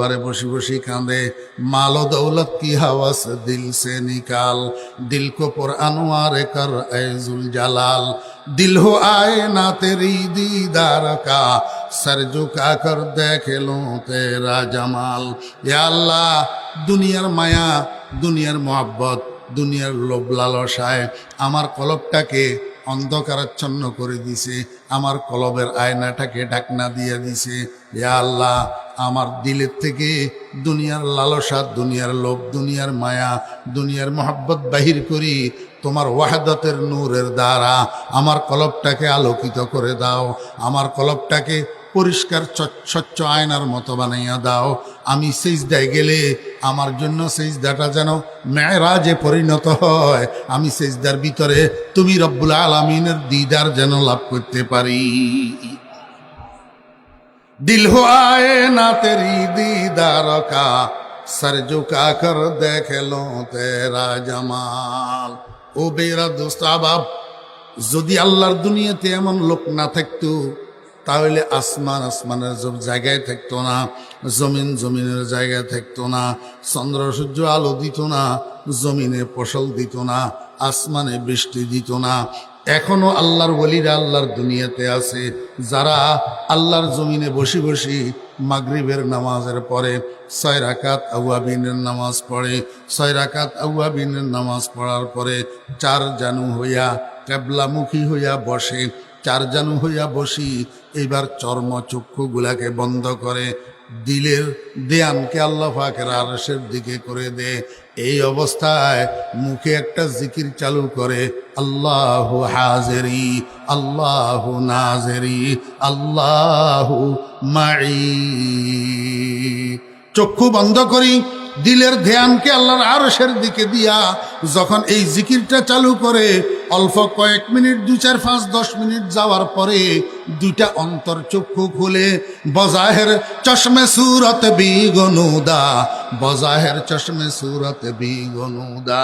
বারে বসি বসি কাঁদে, মাল দৌলত কি হাওয়াস, দিল সে নিকাল। দিল কো পর আনোয়ার কর এজুল জালাল। দিল হো আয় না তেরি দিদার কা, সর ঝুকা কর, দেখে লো তেরা জামাল। আল্লাহ, দুনিয়ার মায়া, দুনিয়ার মোহাব্বত, দুনিয়ার লোভ লালসায় আমার কলবটাকে অন্ধকারাচ্ছন্ন করে দিছে, আমার কলবের আয়নাটাকে ঢাকনা দিয়ে দিছে। ইয়া আল্লাহ আমার দিলের থেকে দুনিয়ার লালসা, দুনিয়ার লোভ, দুনিয়ার মায়া, দুনিয়ার মোহাব্বত বাহির করি, তোমার ওয়াহাদতের নূরের দ্বারা আমার কলবটাকে আলোকিত করে দাও, আমার কলবটাকে পরিষ্কার স্বচ্ছ আয়নার মতো বানাইয়া দাও। আমি সেজদায় গেলে আমার জন্য সেজদাটা যেন মেয়েরাজে পরিণত হয়। আমি সেজদার ভিতরে তুমি রব্বুল আলমিনের দিদার যেন লাভ করতে পারি। दिल हो आए ना तेरी दीदार का सर झुका कर देख लो तेरा जमाल ও বেরা দোস্ত আবাব যদি আল্লাহর দুনিয়াতে এমন লোক না থাকতো তাহলে আসমান আসমানের সব জায়গায় থাকতো না জমিন জমিনের জায়গায় থাকতো না চন্দ্র সূর্য আলো দিত না জমিনে ফসল দিত না আসমানে বৃষ্টি দিত না এখনও আল্লাহর ওলিরা আল্লাহর দুনিয়াতে আছে। যারা আল্লাহর জমিনে বসে বসে মাগরিবের নামাজের পরে, ছয় রাকাত আউয়াবিনের নামাজ পড়ে, ছয় রাকাত আউয়াবিনের নামাজ পড়ার পরে চার জানু হইয়া কেবলামুখী হইয়া বসে, চার জানু হইয়া বসি, এইবার চর্ম চক্ষুগুলাকে বন্ধ করে দিলের দেয়ানকে আল্লাহ ফাকের আরসের দিকে করে দে। এই অবস্থায় মুখে একটা জিকির চালু করে, আল্লাহ হাজেরি, আল্লাহ নাজেরি, আল্লাহ মাই চক্ষু বন্ধ করি, দিলের ধ্যানকে আল্লাহর আরসের দিকে দিয়া যখন এই জিকিরটা চালু করে, অল্প কয়েক মিনিট দু চার পাঁচ দশ মিনিট যাওয়ার পরে দুইটা অন্তর চক্ষু খুলে, বজাহের চশমে সুরত বিগনুদা, বজাহের চশমে সুরত বিগনুদা,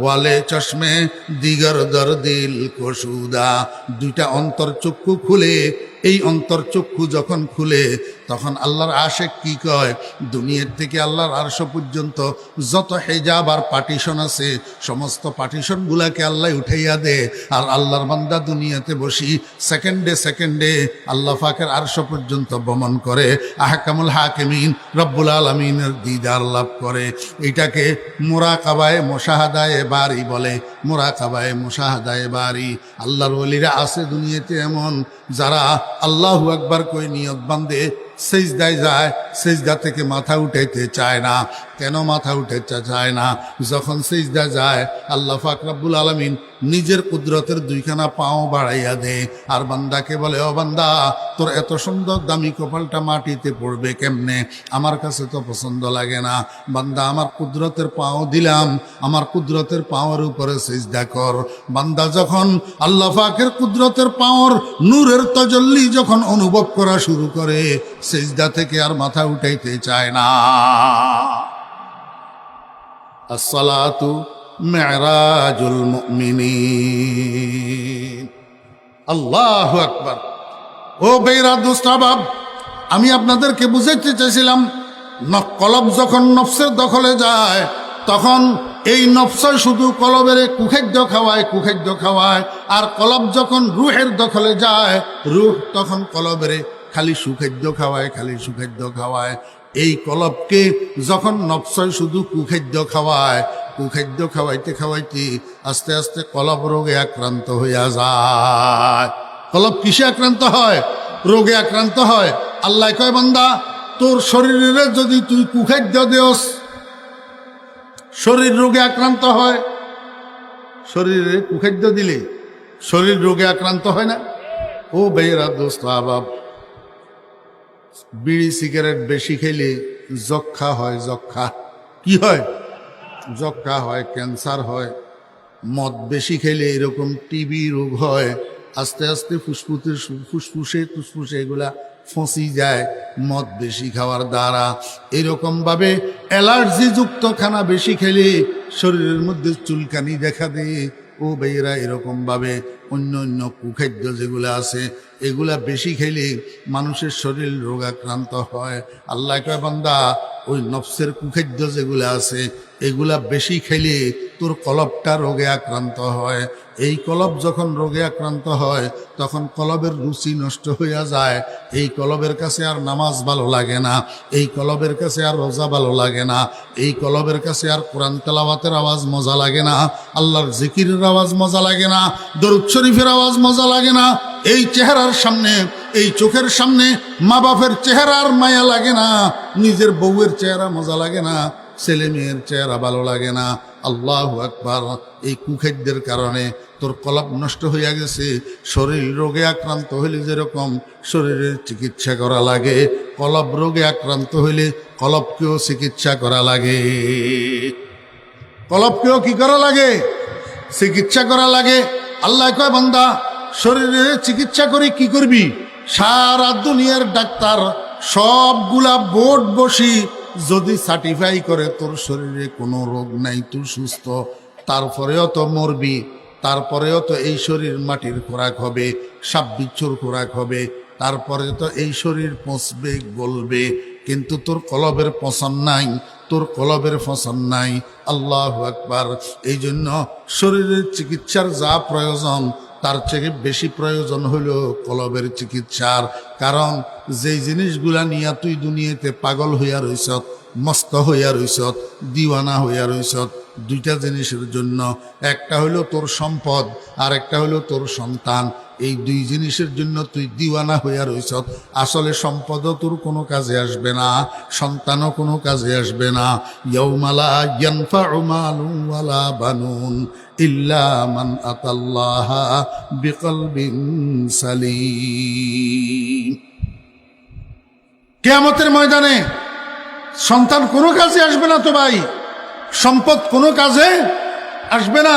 ওয়ালে চশমে দিগর দর দিল কসুদা দুইটা অন্তর চক্ষু খুলে, এই অন্তর চক্ষু যখন খুলে, তখন আল্লাহর আশেক কি কয়? দুনিয়ার থেকে আল্লাহর আরশ পর্যন্ত যত হেজাব আর পার্টিশন আছে, সমস্ত পার্টিশনগুলাকে আল্লাহ উঠাইয়া দে। আর আল্লাহর বান্দা দুনিয়াতে বসি সেকেন্ডে সেকেন্ডে আল্লাহ ফাকের আরশো পর্যন্ত ভ্রমণ করে। আহকামুল হাকিমিন রব্বুল আলমিনের দিদার লাভ করে। এটাকে মোরাকাবায় মোশাহাদায় বাড়ি বলে। মোরাকাবায় মোশাহাদায় বাড়ি আল্লাহর বলিরা আছে দুনিয়াতে এমন। যারা আল্লাহ একবার কই নিয়ত বান্ধে সেজদায় যায় সেজদা থেকে মাথা উঠাইতে চায় না। কেন মাথা উঠাইতে চায় না? যখন সেজদা যায়, আল্লাহ ফাকরাবুল আলমিন নিজের কুদরতের দুইখানা পাও বাড়াইয়া দে আর বান্দাকে বলে, ও বান্দা, তোর এত সুন্দর দামি কপালটা মাটিতে পড়বে কেমনে? আমার কাছে তো পছন্দ লাগে না। বান্দা, আমার কুদরতের পাও দিলাম। আমার কুদরতের পাওয়ার উপরে সেজদা কর। বান্দা যখন আল্লাহ ফাকের কুদরতের পাওয়ার নূরের তজল্লি যখন অনুভব করা শুরু করে, সেজদা থেকে আর মাথা উঠাইতে চায় না। আসসালাতু মেরাজুল মুমিনিন। আল্লাহু আকবার। ও বেরা দুস্তাবাব আমি আপনাদেরকে বুঝাইতে চাইছিলাম কলব যখন নফসের দখলে যায়, তখন এই নফসর শুধু কলবের কুখাদ্য খাওয়ায় কুখাদ্য খাওয়ায়, আর কলব যখন রুহের দখলে যায়, রুহ তখন কলবের খালি সুখাদ্য খাওয়ায়, খালি সুখাদ্য খাওয়ায়। এই কলবকে যখন নফসয় শুধু কুখাদ্য খাওয়ায়, কুখাদ্য খাওয়াইতে খাওয়াইতে আস্তে আস্তে কলব রোগে আক্রান্ত হইয়া যায়। কলব কিসে আক্রান্ত হয়? রোগে আক্রান্ত হয়। আল্লাহ কয়, বান্দা, তোর শরীরে যদি তুই কুখাদ্য দেওস, শরীর রোগে আক্রান্ত হয়। শরীরে কুখাদ্য দিলে শরীর রোগে আক্রান্ত হয় না? ও বেয়েরা দোস্ত, আবাব। বিড়ি সিগারেট বেশি খেলে যক্ষা হয় যক্ষা কি হয়? যক্ষা হয়, ক্যান্সার হয়, মদ বেশি খেলে এরকম টিবি রোগ হয়, আস্তে আস্তে ফুসফুসে ফুসফুসে এগুলা ফসি যায়, মদ বেশি খাওয়ার দ্বারা। এরকম ভাবে অ্যালার্জি যুক্ত খানা বেশি খেলে শরীরের মধ্যে চুলকানি দেখা দেয়। ও বেয়েরা এরকম ভাবে অন্য অন্য কুখাদ্য যেগুলো আছে, এগুলা বেশি খেলে মানুষের শরীর রোগাক্রান্ত হয়। আল্লাহ কয়, বান্দা ওই নফসের কুখাদ্য যেগুলো আছে, এগুলা বেশি খেলে তোর কলবটা রোগে আক্রান্ত হয়। এই কলব যখন রোগে আক্রান্ত হয়, তখন কলবের রুচি নষ্ট হইয়া যায়। এই কলবের কাছে আর নামাজ ভালো লাগে না, এই কলবের কাছে আর রোজা ভালো লাগে না, এই কলবের কাছে আর কোরআন তেলাওয়াতের আওয়াজ মজা লাগে না, আল্লাহর জিকিরের আওয়াজ মজা লাগে না, দরুদ শরীফের আওয়াজ মজা লাগে না। এই চেহারার সামনে এই চোখের সামনে মা বাপের চেহারার মায়া লাগে না, নিজের বউয়ের চেহারা মজা লাগে না, ছেলে মেয়ের চেহারা ভালো লাগে না। আল্লাহ একবার এই কুখাদ্যের কারণে তোর কলব নষ্ট হইয়া গেছে, শরীর রোগে আক্রান্ত হইলে যেরকম শরীরের চিকিৎসা করা লাগে, কলব রোগে আক্রান্ত হইলে কলপকেও চিকিৎসা করা লাগে। কলপকেও কি করা লাগে? চিকিৎসা করা লাগে। আল্লাহ কয়, বান্দা, শরীরে চিকিৎসা করে কি করবি? সারা দুনিয়ার ডাক্তার সবগুলা বোর্ড বসি যদি সার্টিফাই করে, তোর শরীরে কোনো রোগ নাই, তুই সুস্থ। তারপরেও তো মরবি, তারপরেও তো এই শরীর মাটির খোরাক হবে সাপ বিচ্ছুর খোরাক হবে, তারপরে তো এই শরীর পচবে, গলবে। কিন্তু তোর কলবের পছন্দ নাই, তোর কলবের পছন্দ নাই। আল্লাহ আকবার। এই জন্য শরীরের চিকিৎসার যা প্রয়োজন তার থেকে বেশি প্রয়োজন হলো কলবের চিকিৎসার, কারণ যেই জিনিসগুলা নিয়ে তুই দুনিয়াতে পাগল হইয়া রইস মস্ত হইয়া রইস দিওয়ানা হইয়া রইস দুইটা জিনিসের জন্য, একটা হলো তোর সম্পদ আর একটা হলো তোর সন্তান। এই দুই জিনিসের জন্য তুই দিওয়ানা হইয়া রইছ। আসলে সম্পদও তোর কোনো কাজে আসবে না, সন্তানও কোনো কাজে আসবে না। ইয়ৌমালা বানুন ইল্লা মান কেয়ামতের ময়দানে সন্তান কোনো কাজে আসবে না তো ভাই, সম্পদ কোনো কাজে আসবে না।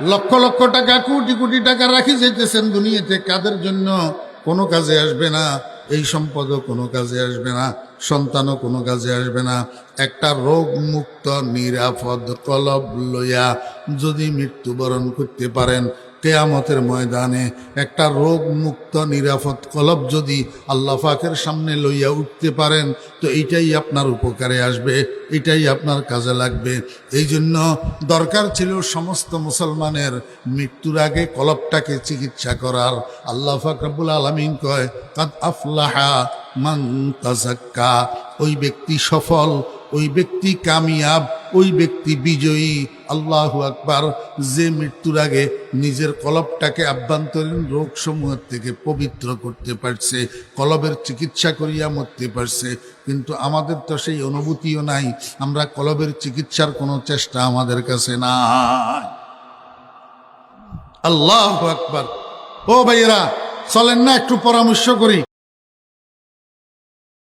লক্ষ লক্ষ টাকা, কোটি কোটি টাকা রাখি যেতেছেন দুনিয়াতে, কাদের জন্য? কোনো কাজে আসবে না। এই সম্পদও কোনো কাজে আসবে না। সন্তানও কোনো কাজে আসবে না। একটা রোগমুক্ত, নিরাপদ কলব লইয়া যদি মৃত্যুবরণ করতে পারেন কেয়ামতের ময়দানে একটা রোগ মুক্ত নিরাপদ কলব যদি আল্লাহ পাকের সামনে লইয়া উঠতে পারেন, তো এইটাই আপনার উপকারে আসবে, এটাই আপনার কাজে লাগবে। এই জন্য দরকার ছিল সমস্ত মুসলমানের মৃত্যুর আগে কলবটাকে চিকিৎসা করার। আল্লাহ ফাকরাবুল আলমিন কয়, কাদ আফলাহা মান তাজাক্কা ওই ব্যক্তি সফল, ওই ব্যক্তি কামিয়াব, ওই ব্যক্তি বিজয়ী। আল্লাহ আকবার, যে মৃত্যুর আগে নিজের কলবটাকে আভ্যন্তরীণ রোগ সমূহের থেকে পবিত্র করতে পারছে, কলবের চিকিৎসা করিয়া মরতে পারছে, কিন্তু আমাদের তো সেই অনুভূতিও নাই। আমরা কলবের চিকিৎসার কোনো চেষ্টা আমাদের কাছে নাই। আল্লাহ আকবার। ও ভাইয়েরা, চলেন না, একটু পরামর্শ করি।